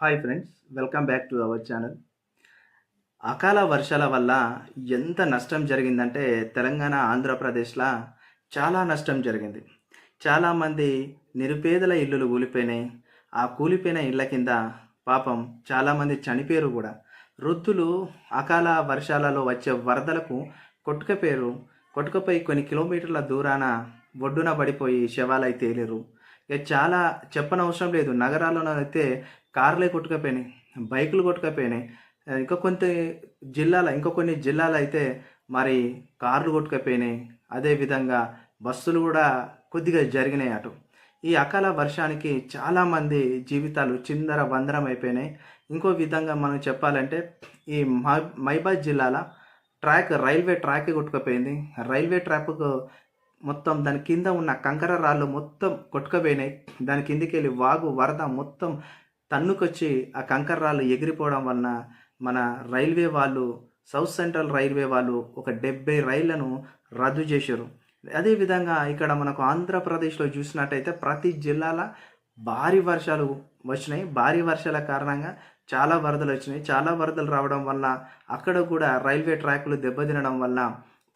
Hi friends welcome back to our channel అకాల వర్షాల వల్ల ఎంత నష్టం జరిగిందంటే తెలంగాణ ఆంధ్రప్రదేశ్లో చాలా నష్టం జరిగింది. చాలామంది నిరుపేదల ఇల్లులు కూలిపోయినాయి ఆ కూలిపోయిన ఇళ్ళ కింద పాపం చాలామంది చనిపోయారు కూడా. వృద్ధులు అకాల వర్షాలలో వచ్చే వరదలకు కొట్టుకపోయారు. కొట్టుకపోయి కొన్ని కిలోమీటర్ల దూరాన ఒడ్డున పడిపోయి శవాలై తేలేరు. ఇక చాలా చెప్పనవసరం లేదు. నగరాల్లోనైతే కార్లే కొట్టుకపోయినాయి బైకులు కొట్టుకపోయినాయి. ఇంకా కొంత జిల్లాల ఇంకా కొన్ని జిల్లాలు అయితే మరి కార్లు కొట్టుకపోయినాయి. అదేవిధంగా బస్సులు కూడా కొద్దిగా జరిగినాయి అటు. ఈ అకాల వర్షానికి చాలామంది జీవితాలు చిందర వందరం అయిపోయినాయి. ఇంకో విధంగా మనం చెప్పాలంటే ఈ మైబాద్ జిల్లాల ట్రాక్ రైల్వే ట్రాక్ కొట్టుకుపోయింది. రైల్వే ట్రాక్కు మొత్తం దాని కింద ఉన్న కంకర రాళ్ళు మొత్తం కొట్టుకుపోయినాయి. దాని కిందికి వెళ్ళి వాగు వరద మొత్తం తన్నుకొచ్చి ఆ కంకర రాళ్ళు ఎగిరిపోవడం వలన మన రైల్వే వాళ్ళు సౌత్ సెంట్రల్ రైల్వే వాళ్ళు ఒక డెబ్బై రైళ్ళను రద్దు చేశారు. అదేవిధంగా ఇక్కడ మనకు ఆంధ్రప్రదేశ్లో చూసినట్టయితే ప్రతి జిల్లాల భారీ వర్షాలు వచ్చినాయి. భారీ వర్షాల కారణంగా చాలా వరదలు వచ్చినాయి. చాలా వరదలు రావడం వల్ల అక్కడ కూడా రైల్వే ట్రాక్లు దెబ్బతినడం వల్ల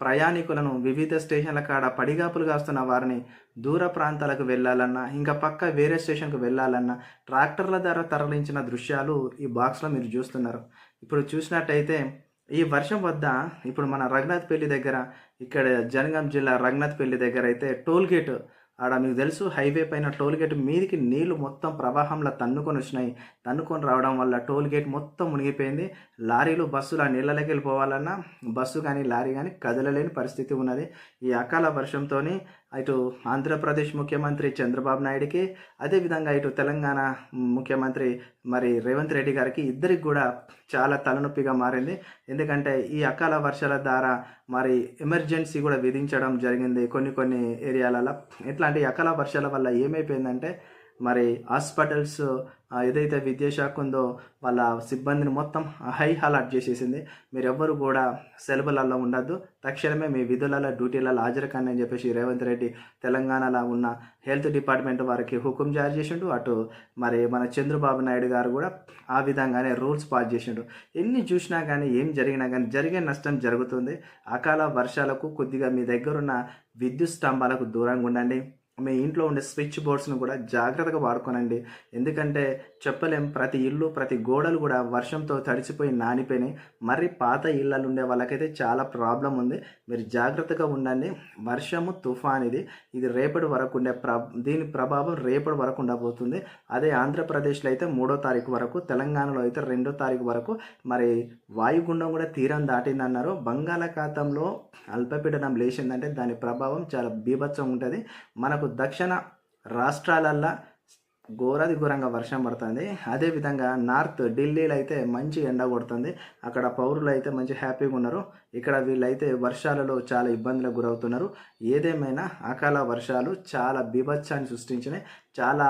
ప్రయాణికులను వివిధ స్టేషన్ల కాడ పడిగాపులు కాస్తున్న వారిని దూర ప్రాంతాలకు వెళ్ళాలన్నా ఇంకా పక్క వేరే స్టేషన్కు వెళ్ళాలన్నా ట్రాక్టర్ల ద్వారా తరలించిన దృశ్యాలు ఈ బాక్స్లో మీరు చూస్తున్నారు. ఇప్పుడు చూసినట్టయితే ఈ వర్షం వద్ద ఇప్పుడు మన రఘునాథ్పల్లి దగ్గర ఇక్కడ జనగాం జిల్లా రఘునాథ్పల్లి దగ్గర అయితే టోల్ గేట్ ఆడ మీకు తెలుసు హైవే పైన టోల్ గేట్ మీదికి నీళ్ళు మొత్తం ప్రవాహంలో తన్నుకొని వచ్చినాయి. తన్నుకొని రావడం వల్ల టోల్ గేట్ మొత్తం మునిగిపోయింది. లారీలు బస్సులు ఆ నీళ్ళలోకి వెళ్ళిపోవాలన్నా బస్సు కానీ లారీ కానీ కదలలేని పరిస్థితి ఉన్నది. ఈ అకాల వర్షంతో ఇటు ఆంధ్రప్రదేశ్ ముఖ్యమంత్రి చంద్రబాబు నాయుడికి అదేవిధంగా ఇటు తెలంగాణ ముఖ్యమంత్రి మరి రేవంత్ రెడ్డి గారికి ఇద్దరికి కూడా చాలా తలనొప్పిగా మారింది. ఎందుకంటే ఈ అకాల వర్షాల ద్వారా మరి ఎమర్జెన్సీ కూడా విధించడం జరిగింది కొన్ని కొన్ని ఏరియాలలో. ఇట్లాంటి అకాల వర్షాల వల్ల ఏమైపోయిందంటే మరి హాస్పిటల్స్ ఏదైతే విద్యాశాఖ ఉందో వాళ్ళ సిబ్బందిని మొత్తం హై అలర్ట్ చేసేసింది. మీరు ఎవ్వరు కూడా సెలవులలో ఉండద్దు. తక్షణమే మీ విధులలో డ్యూటీలలో హాజరు కానీ అని చెప్పేసి రేవంత్ రెడ్డి తెలంగాణలో ఉన్న హెల్త్ డిపార్ట్మెంట్ వారికి హుకుం జారీ చేసిండు. అటు మరి మన చంద్రబాబు నాయుడు గారు కూడా ఆ విధంగానే రూల్స్ పాస్ చేసిండు. ఎన్ని చూసినా కానీ ఏం జరిగినా కానీ జరిగే నష్టం జరుగుతుంది. అకాల వర్షాలకు కొద్దిగా మీ దగ్గరున్న విద్యుత్ స్తంభాలకు దూరంగా ఉండండి. మీ ఇంట్లో ఉండే స్విచ్ బోర్డ్స్ను కూడా జాగ్రత్తగా వాడుకోనండి. ఎందుకంటే చెప్పలేం ప్రతి ఇల్లు ప్రతి గోడలు కూడా వర్షంతో తడిచిపోయి నానిపోయినాయి. మరి పాత ఇళ్ళలు ఉండే వాళ్ళకైతే చాలా ప్రాబ్లం ఉంది. మీరు జాగ్రత్తగా ఉండండి. వర్షము తుఫాన్ ఇది. ఇది రేపటి వరకు ఉండే ప్ర దీని ప్రభావం రేపటి వరకు ఉండబోతుంది. అదే ఆంధ్రప్రదేశ్లో అయితే మూడో తారీఖు వరకు తెలంగాణలో అయితే రెండో తారీఖు వరకు మరి వాయుగుండం కూడా తీరం దాటిందన్నారు. బంగాళాఖాతంలో అల్పపీడనం లేచిందంటే దాని ప్రభావం చాలా బీభత్సం ఉంటుంది. మనకు దక్షిణ రాష్ట్రాలల్లో ఘోరాది ఘోరంగా వర్షం పడుతుంది. అదేవిధంగా నార్త్ ఢిల్లీలో అయితే మంచి ఎండ కొడుతుంది. అక్కడ పౌరులు అయితే మంచి హ్యాపీగా ఉన్నారు. ఇక్కడ వీళ్ళైతే వర్షాలలో చాలా ఇబ్బందులకు గురవుతున్నారు. ఏదేమైనా అకాల వర్షాలు చాలా బీభత్సాన్ని సృష్టించినాయి. చాలా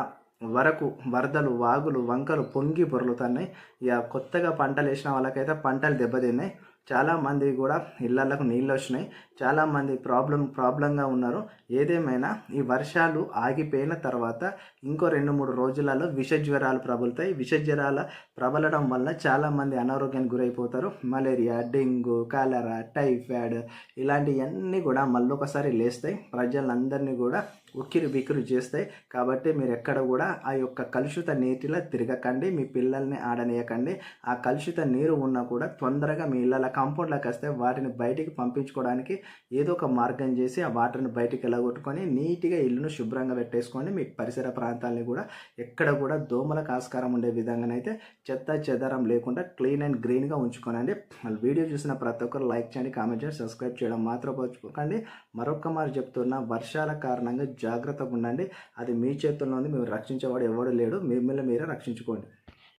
వరకు వరదలు వాగులు వంకలు పొంగి పొరులుతున్నాయి. ఇక కొత్తగా పంటలు వేసిన వాళ్ళకైతే పంటలు దెబ్బతిన్నాయి. చాలామంది కూడా ఇళ్ళకు నీళ్ళు వచ్చినాయి. చాలామంది ప్రాబ్లం ప్రాబ్లంగా ఉన్నారు. ఏదేమైనా ఈ వర్షాలు ఆగిపోయిన తర్వాత ఇంకో రెండు మూడు రోజులలో విష జ్వరాలు ప్రబలుతాయి. విష జ్వరాల ప్రబలడం వల్ల చాలామంది అనారోగ్యానికి గురైపోతారు. మలేరియా డెంగ్యూ కాలరా టైఫాయిడ్ ఇలాంటివన్నీ కూడా మళ్ళొకసారి లేస్తాయి. ప్రజలందరినీ కూడా ఉక్కిరి బిక్కిరి చేస్తాయి. కాబట్టి మీరు ఎక్కడ కూడా ఆ యొక్క కలుషిత నీటిలో తిరగకండి. మీ పిల్లల్ని ఆడనీయకండి. ఆ కలుషిత నీరు ఉన్నా కూడా తొందరగా మీ ఇళ్ళ కాంపౌండ్లోకి వస్తే వాటిని బయటికి పంపించుకోవడానికి ఏదో ఒక మార్గం చేసి ఆ వాటర్ని బయటికి ఎలగొట్టుకొని నీట్గా ఇల్లును శుభ్రంగా పెట్టేసుకోండి. మీ పరిసర ప్రాంతాలని కూడా ఎక్కడ కూడా దోమలకు ఆస్కారం ఉండే విధంగానైతే చెత్త చెదారం లేకుండా క్లీన్ అండ్ గ్రీన్గా ఉంచుకోనండి. మళ్ళీ వీడియో చూసిన ప్రతి ఒక్కరు లైక్ చేయండి కామెంట్ చేయండి సబ్స్క్రైబ్ చేయడం మాత్రం మర్చిపోకండి. మరొక మారు చెప్తున్న వర్షాల కారణంగా జాగ్రత్తగా ఉండండి. అది మీ చేతుల్లో ఉంది మేము రక్షించేవాడు ఎవడు లేడు. మిమ్మల్ని మీరే రక్షించుకోండి.